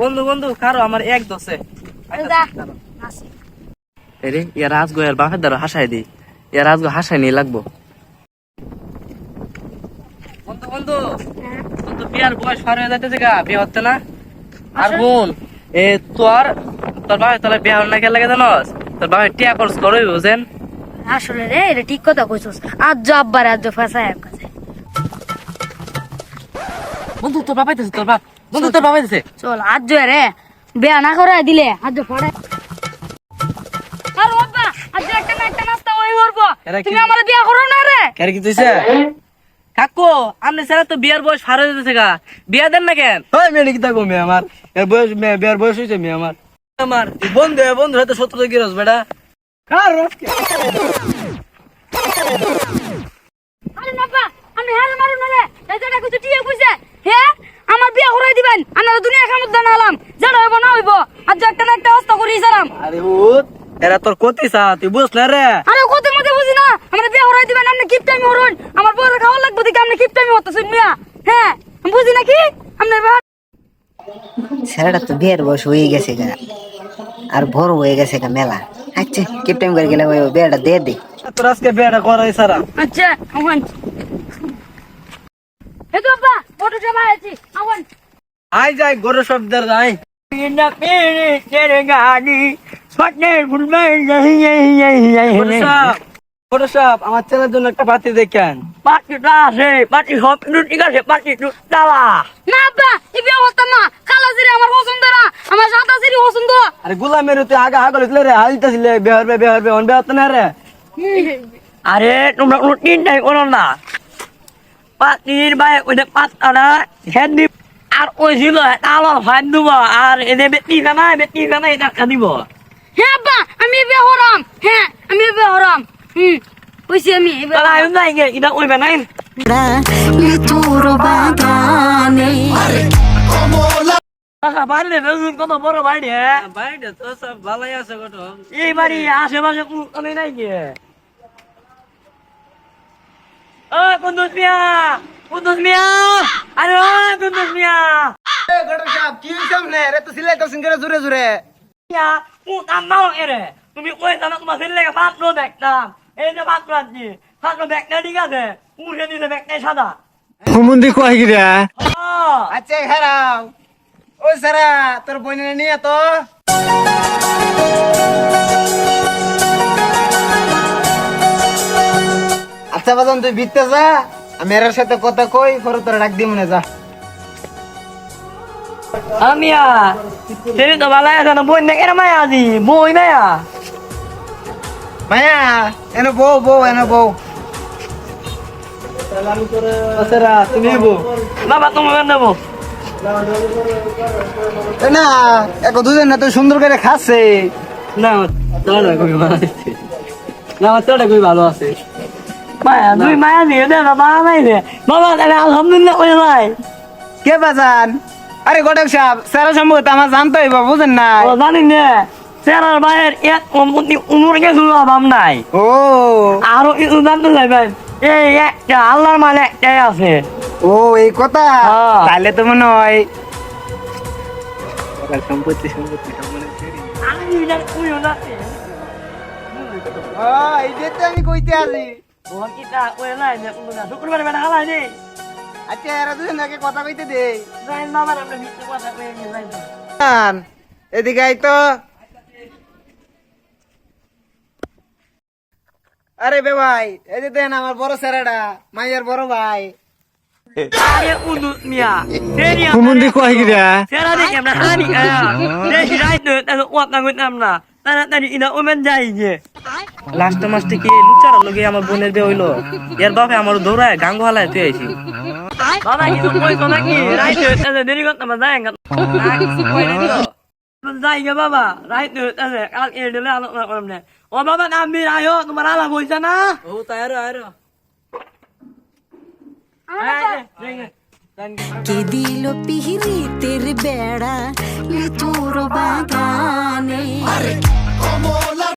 বন্ধু বন্ধু কারও আমার এক ইয়ার আজগো ইয়ার বাপের দ্বারা হাসাই দি। ইয়ার আজগো হাসাই নিয়ে লাগবো। বন্ধু বন্ধু বন্ধু বিয়ার বয়স পার হয়ে যাইতেছে গা বিয়ে হচ্ছে না? আর বোন এ তোর তোর বাপের তাহলে বিয়ে না লাগে জানস? তোর বাপের টিয়া খরচ করই বুঝেন আসলে রে এটা ঠিক কথা কইছস। আজ যো আব্বার আজ কাছে বন্ধু তোর আইতেছে তোর বাপ। বন্ধু তোর বাপ আইতেছে চল আজ যো রে বেয়া না করে দিলে আজ যো পড়ে আর বাবা আজ একটা না একটা নাস্তা ওই করব। তুমি আমার বিয়া করো না রে। কেন কি তুইছে কাকু আপনি স্যার তো বিয়ার বয়স পার হয়ে যাইতেছে গা। বিয়া দেন না কেন? হয় মেয়ে কি থাকব মেয়ে আমার। এর বয়স মেয়ে বিয়ার বয়স হয়েছে মেয়ে আমার। আমার বন্ধু বন্ধু হয়তো সত্তর কি রস বেটা। কার রস কি? আরে বাবা আমি হাল মারু না রে এই যেটা কিছু টিয়া কইছে হে আমার বিয়া করাই দিবেন আপনারা দুনিয়া খামত দানালাম জানা হইব না হইব আজ যো একটা না একটা অস্ত করি সারাম এরা তোর কতি সা তুই বুঝ না রে? আরে কত মধ্যে বুঝি না। আমার বিয়া করাই দিবেন আপনি কিপ টাইম হরুন। আমার বউর খাওয়া লাগবে দেখে আপনি কিপ টাইম হতো শুনমিয়া হ্যাঁ আমি বুঝি নাকি আপনার বা ছেলেটা তো বিয়ের বয়স হয়ে গেছে গা। আর বড় হয়ে গেছে গা মেলা। আচ্ছা কিপ টাইম করে গেলে ওই বিয়েটা দিয়ে দে তোর আজকে বিয়েটা করাই সারা। আচ্ছা আহ্বান। এই তো বাবা ফটো জমা আছে আহ্বান। আই যাই গরু শব্দের যাই। ফটোশপ আমার ছেলের জন্য একটা পাতি দেখেন। পাটিটা আছে পাটি সব ঠিক আছে পাটি তালা না আব্বা এই বিয়া করতাম না কালা জিরে আমার পছন্দ না আমার সাদা জিরে পছন্দ। আরে গুলামের তুই আগা আগা লিখলে রে হালতাছিলে বেহর বে বেহর বে অন বে হতো না রে। আরে তোমরা কোনো চিন্তাই করো না। পাটির বাইরে ওই যে পাতাটা হেড আর ওই ছিল তালা ফাইন দিব আর এদের বেটি জানা বেটি জানা এটা দিব। হ্যাঁ আমি এই বিয়া হরাম। হ্যাঁ আমি এই বিয়া হরাম। হুম কইছি আমি এই বিয়া তালা আয়ুন নাই গে এটা ওই বানাই টাকা বাড়লে নতুন কত বড় বাড়ি বাইরে তো সব ভালোই আছে গটো এই বাড়ি আশেপাশে কোনো আমি নাই গে। ও কুন্দুস মিয়া কুন্দুস মিয়া আরে কুন্দুস মিয়া। কি সামনে রে তো সিলাই তো সিঙ্গারে জুরে জুরে? মিয়া ও তামাও এরে। তুমি কই জানো তোমার ছেলে পাত্র দেখতাম এই যে পাত্র আনছি পাত্র ব্যাগটা ঠিক আছে? উঠে দিতে ব্যাগটাই সাদা। হুমুন্দি কয় কি রে? ও আচ্ছা খারাপ ওই সারা তোর বইনে নিয়ে তো। আচ্ছা বাজান তুই বিতে যা। আমি এর সাথে কথা কই পরে তোর ডাক দিই মনে যা। আমিয়া তুমি তো ভালো আছে না বই দেখে মায়া আজি বই মায়া মায়া এনে বউ বউ এনে বউ সারা তুমি বউ বাবা তোমাকে নেব এ না এক দুজন না তো সুন্দর করে খাচ্ছে না তোরা কই ভালো আছে না তোরা কই ভালো আছে মায়া তুই মায়া দিয়ে দে না বাবা নাই দে বাবা আলহামদুলিল্লাহ কই নাই কে বাজান আরে গটক সাহেব সারা সম্ভবত আমার জানতে হইব বুঝেন না ও জানি না। বাইরের এক কিছু অভাব নাই? ও। আরও কিছু জানতে চাইবেন? এই একটা আল্লাহর মানে একটাই আছে। ও এই কথা? হ্যাঁ। তাহলে তো মনে হয় সম্পত্তি সম্পত্তি আমি কইতে শুক্রবার বেলা খালাই নেই আচ্ছা এরা দুজন আগে কথা কইতে দে। যাই না আমার আমরা মিথ্যে কথা কই নিয়ে যাই এদিকে আই তো। আরে বে ভাই এই যে দেন আমার বড় স্যারেডা মাইয়ার বড় ভাই। আরে মিয়া দেরি কুমুন্দি দেখে আমরা হানি আয়া দেশি রাইতে তাহলে ওয়াত না কইতাম না। তাড়াতাড়ি ইনা ওমেন যাই যে লাস্ট মাসটা কি? লুচার লগে আমার বোনের বিয়ে হইল। এর বাপে আমার দৌড়ায় গাঙ্গ হালায় তুই আইছি। বাবা কিছু কইতো নাকি রাইতে তাহলে দেরি করতাম যাই না নাই তো যাই গে বাবা রাইতে তাহলে কাল এর দিলে আলোচনা করব না ও বাবা নামি আয়ো তোমার আলা বইছে না ও তাই আরও আরও কে দিল পিহিরিতের বেড়া লিচুর বাগানে